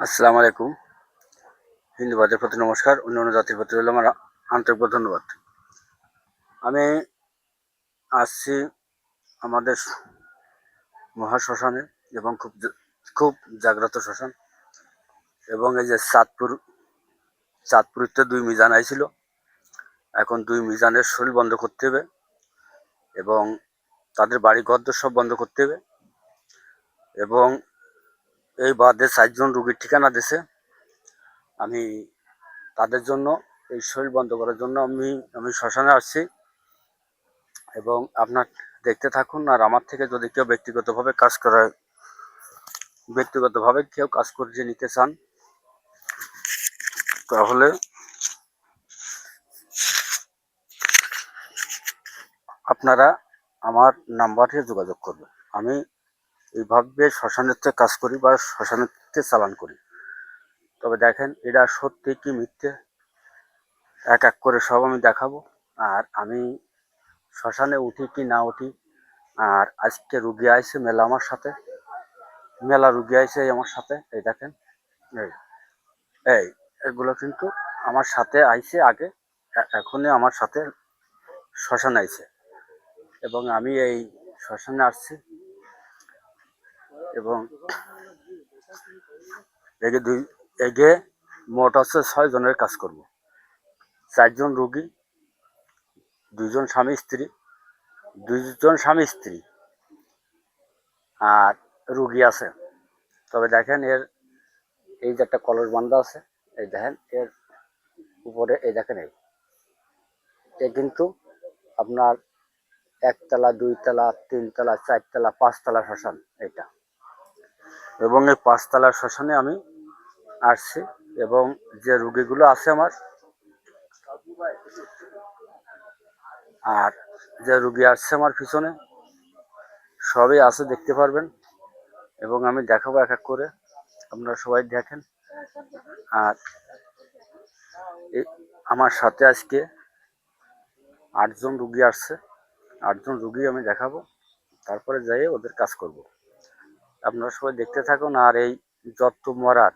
আসসালামু আলাইকুম। হিন্দুবাদের প্রতি নমস্কার অন্য অন্য জাতির প্রতি হলো আমার আন্তরিক ধন্যবাদ। আমি আসছি আমাদের মহাশ্মশানে এবং খুব খুব জাগ্রত শ্মশান এবং এই যে চাঁদপুর চাঁদপুরিতে দুই মিজান আইছিল। এখন দুই মিজানের শরীর বন্ধ করতে হবে এবং তাদের বাড়ি ঘর সব বন্ধ করতে হবে। এবং এই বাদে চারজন রুগীর ঠিকানা দিছে। আমি তাদের জন্য, এই শরীর বন্ধ করার জন্য আমি আমি শ্মশানে আসছি। এবং আপনার দেখতে থাকুন, আর আমার থেকে যদি কেউ ব্যক্তিগতভাবে কাজ করা, ব্যক্তিগতভাবে কেউ কাজ করে নিতে চান, তাহলে আপনারা আমার নাম্বারে যোগাযোগ করবেন। আমি এইভাবে শ্মশানেতে কাজ করি বা শ্মশানেতে চালান করি। তবে দেখেন, এটা সত্যি কি মিথ্যে? এক এক করে সব আমি দেখাবো। আর আমি শ্মশানে উঠি কি না উঠি, আর আজকে রুগী আইছে মেলা আমার সাথে। মেলা রুগী আইছে আমার সাথে। এই দেখেন, এই এই, এগুলো কিন্তু আমার সাথে আইছে আগে এখনই আমার সাথে শ্মশানে আইছে। এবং আমি এই শ্মশানে আসছি। এবং এগে দুই এগে মোট হচ্ছে ছয় জনের কাজ করব। চারজন রুগী, দুইজন স্বামী স্ত্রী, দুইজন স্বামী স্ত্রী আর রুগী আছে। তবে দেখেন এর, এই যে একটা কলস বান্ধা আছে, এই দেখেন এর উপরে এই দেখেন এই। এ কিন্তু আপনার একতলা, দুইতলা, তিনতলা, চারতলা, পাঁচতলা শ্মশান এটা। এবং এই পাঁচতলা শ্মশানে আমি আসছি এবং যে রুগীগুলো আছে আমার, আর যে রুগী আসছে আমার পিছনে, সবই আছে, দেখতে পারবেন। এবং আমি দেখাবো এক এক করে, আপনারা সবাই দেখেন। আর আমার সাথে আজকে আটজন রুগী আসছে। আটজন রুগী আমি দেখাবো, তারপরে যাই ওদের কাজ করব। আপনারা সবাই দেখতে থাকুন আর এই যত মরার,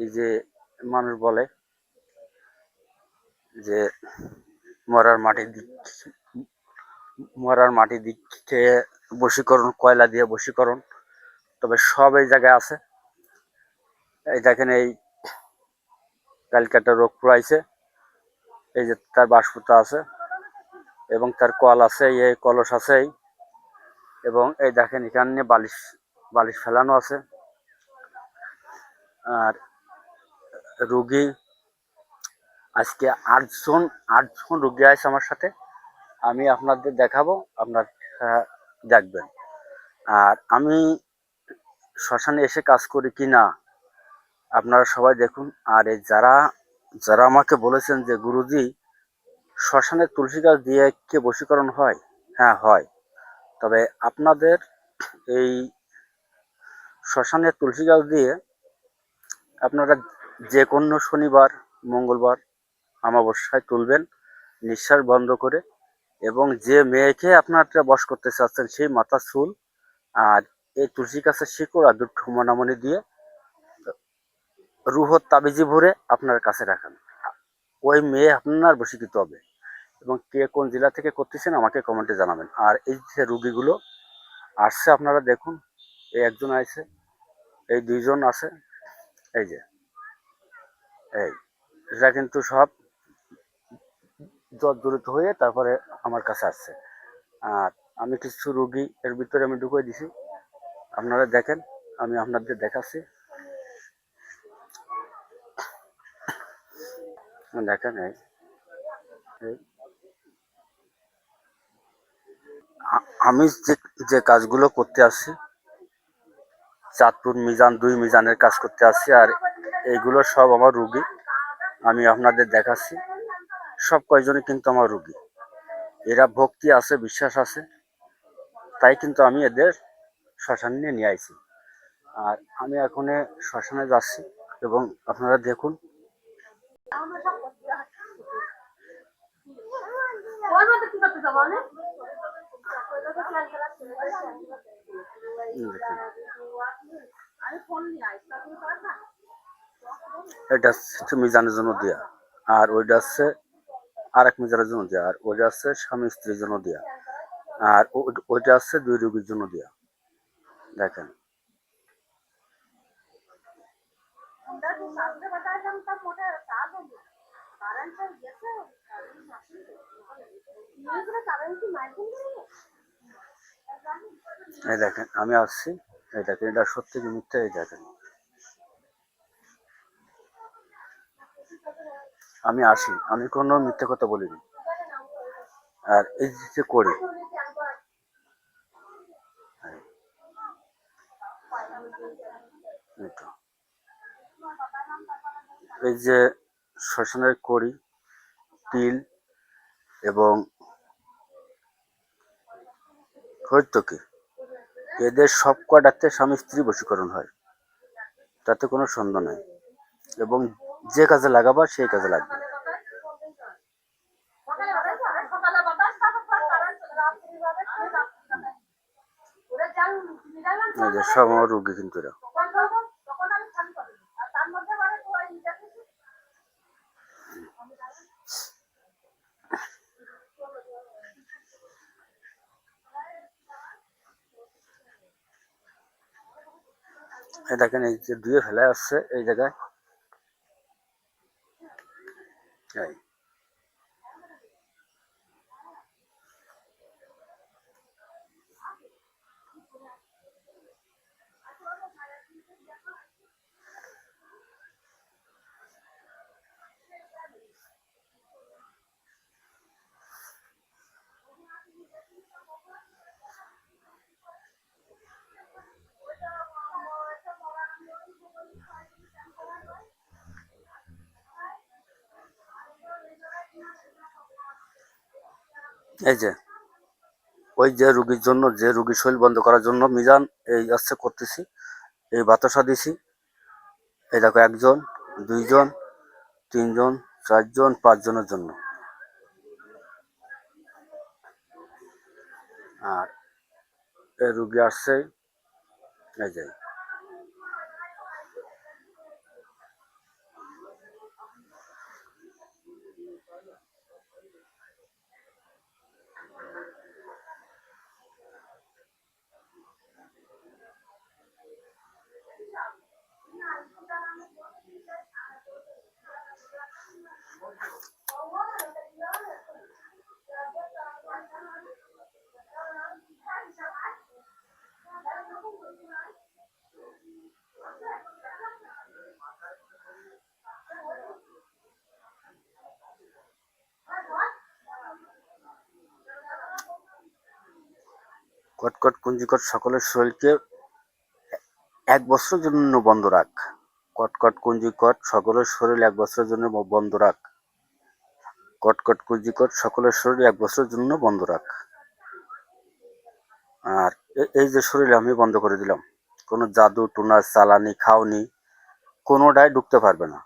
এই যে মানুষ বলে যে মরার মাটি দিক মরার মাটি দিকে বশীকরণ, কয়লা দিয়ে বশীকরণ। তবে সব এই জায়গায় আছে। এই দেখেন এই কালকাটা রোগ পুরাইছে এই যে তার বাসপুতা আছে এবং তার কল আছে, এই কলস আছে, এই এবং এই দেখেন এখানে বালিশ বালিশ ফেলানো আছে। আর রুগী আজকে আটজন আটজন রুগী আছে আমার সাথে। আমি আপনাদের দেখাবো আপনার আহ, দেখবেন। আর আমি শ্মশানে এসে কাজ করি কি না আপনারা সবাই দেখুন। আর এই যারা যারা আমাকে বলেছেন যে গুরুজি শ্মশানে তুলসী গাছ দিয়ে কে বশীকরণ হয়? হ্যাঁ হয়। তবে আপনাদের এই শ্মশানে তুলসী গাছ দিয়ে আপনারা যে কোনো শনিবার, মঙ্গলবার অমাবস্যায় তুলবেন, নিঃশ্বাস বন্ধ করে এবং যে মেয়েকে আপনারা বস করতে চাচ্ছেন সেই মাথার চুল আর এই তুলসী গাছের শিকড় আর দুটো মনামনি দিয়ে রুহর তাবিজি ভরে আপনার কাছে রাখেন। ওই মেয়ে আপনার বশীকৃত হবে। এবং কে কোন জেলা থেকে করতেছেন আমাকে কমেন্টে জানাবেন। আর এই যে রুগীগুলো আসছে আপনারা দেখুন, এই একজন আছে এই দুইজন আছে, এই যে, এই, এটা কিন্তু সব জ্বর জর্জরিত হয়ে তারপরে আমার কাছে আসছে। আর আমি কিছু রুগী এর ভিতরে আমি ঢুকিয়ে দিছি। আপনারা দেখেন, আমি আপনাদের দেখাচ্ছি। দেখেন এই এই। আ- আমি যে যে কাজগুলো করতে আসছি চাঁদপুর মিজান দুই মিজানের কাজ করতে আসছি আর এইগুলো সব আমার রুগী। আমি আপনাদের দেখাচ্ছি, সব কয়জনই কিন্তু আমার রুগী। এরা ভক্তি আছে, বিশ্বাস আছে, তাই কিন্তু আমি এদের শ্মশান নিয়ে নিয়ে আইছি। আর আমি এখন শ্মশানে যাচ্ছি, এবং আপনারা দেখুন। এই দেখুন। এটা হচ্ছে মিজানের জন্য দেয়া। আর ওইটা হচ্ছে আর এক মিজানের জন্য দেয়া। আর ওইটা হচ্ছে স্বামী স্ত্রীর জন্য দেয়া। আর ওইটা হচ্ছে দুই রোগীর জন্য দেয়া। দেখেন। এই দেখেন, আমি আসছি। এই দেখেন, এটা সত্যি কি মিথ্যা? এই দেখেন। আমি আসি। আমি কোনো মিথ্যে কথা বলিনি। আর এই যে করি, এই যে শ্মশানের করি তিল এবং হইতকি এদের সব কটাতে স্বামী স্ত্রী বশীকরণ হয়, তাতে কোনো সন্দেহ নেই। এবং যে কাজে লাগাবা, সেই কাজে লাগবে। সব আমার রুগী কিন্তু এরা। এই দেখেন এই যে ধুয়ে ফেলা আসছে এই জায়গায়। এই যে, ওই যে রুগীর জন্য, যে রুগীর শরীর বন্ধ করার জন্য মিজান এই আসছে করতেছি, এই বাতাসা দিছি। এই দেখো একজন, দুইজন, তিনজন, চারজন, পাঁচজনের জন্য। আর এই রুগী আসছে, এই যে। কটকট কুঞ্জিকট সকলের শরীরকে এক বছরের জন্য বন্ধ রাখ। কটকট কুঞ্জিকট সকলের শরীর এক বছরের জন্য বন্ধ রাখ। কটকট কুঞ্জিকট সকলের শরীর এক বছরের জন্য বন্ধ রাখ। আর এই যে শরীর আমি বন্ধ করে দিলাম, কোনো জাদু, টুনা, চালানি, খাওনি, কোনোটাই ঢুকতে পারবে না।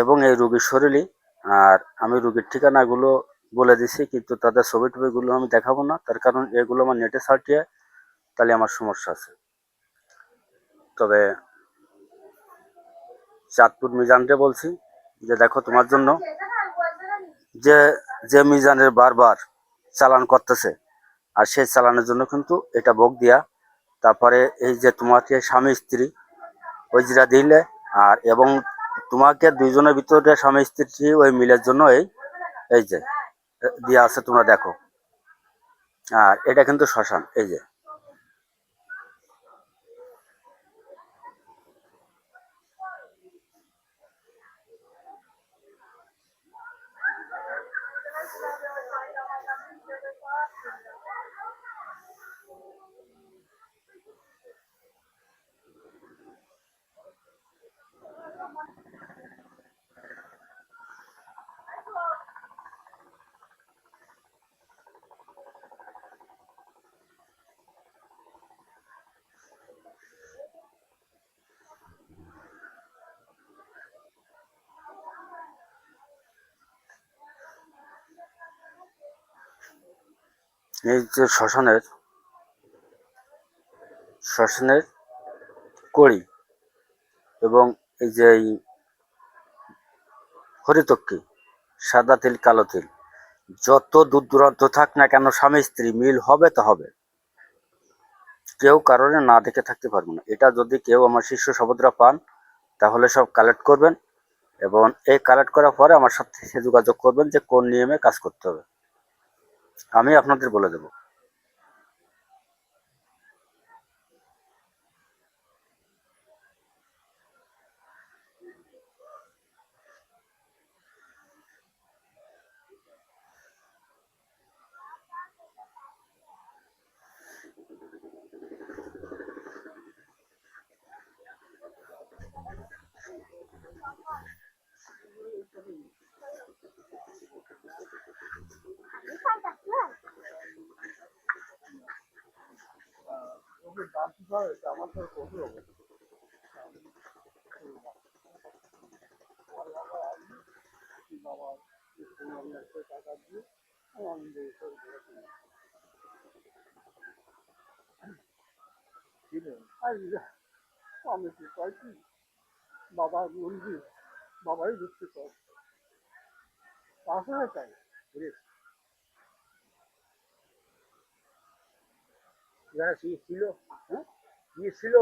এবং এই রুগীর শরীরই, আর আমি রুগীর ঠিকানাগুলো বলে দিছি, কিন্তু তাদের ছবি টবিগুলো আমি দেখাবো না, তার কারণ এগুলো আমার নেটে সার্টিয়ে তাহলে আমার সমস্যা আছে। তবে চাঁদপুর মিজানকে বলছি যে, দেখো তোমার জন্য যে যে মিজানের বারবার চালান করতেছে, আর সেই চালানের জন্য কিন্তু এটা ভোগ দিয়া, তারপরে এই যে তোমাকে স্বামী স্ত্রী ওই যেটা দিলে, আর এবং তোমাকে দুইজনের ভিতরে স্বামী স্ত্রী ওই মিলের জন্য এই এই যে দিয়া আছে, তোমরা দেখো। আর এটা কিন্তু শ্মশান, এই যে। এই শ্মশানের শ্মশানের কড়ি এবং এই যে এই হরিতক্কি সাদা তিল, কালো তিল, যত দূর দূরান্ত থাক না কেন স্বামী স্ত্রী, মিল হবে তো হবে। কেউ কারণে না দেখে থাকতে পারব না। এটা যদি কেউ আমার শিষ্য সভদ্রা পান, তাহলে সব কালেক্ট করবেন এবং এই কালেক্ট করার পরে আমার সাথে যোগাযোগ করবেন যে কোন নিয়মে কাজ করতে হবে। আমি আপনাদের বলে দেবো। আমি কি পাইছি বাবার মন্দির বাবাই ঢুকতে পার আসলে তাই যারা ছিল হ্যাঁ ছিল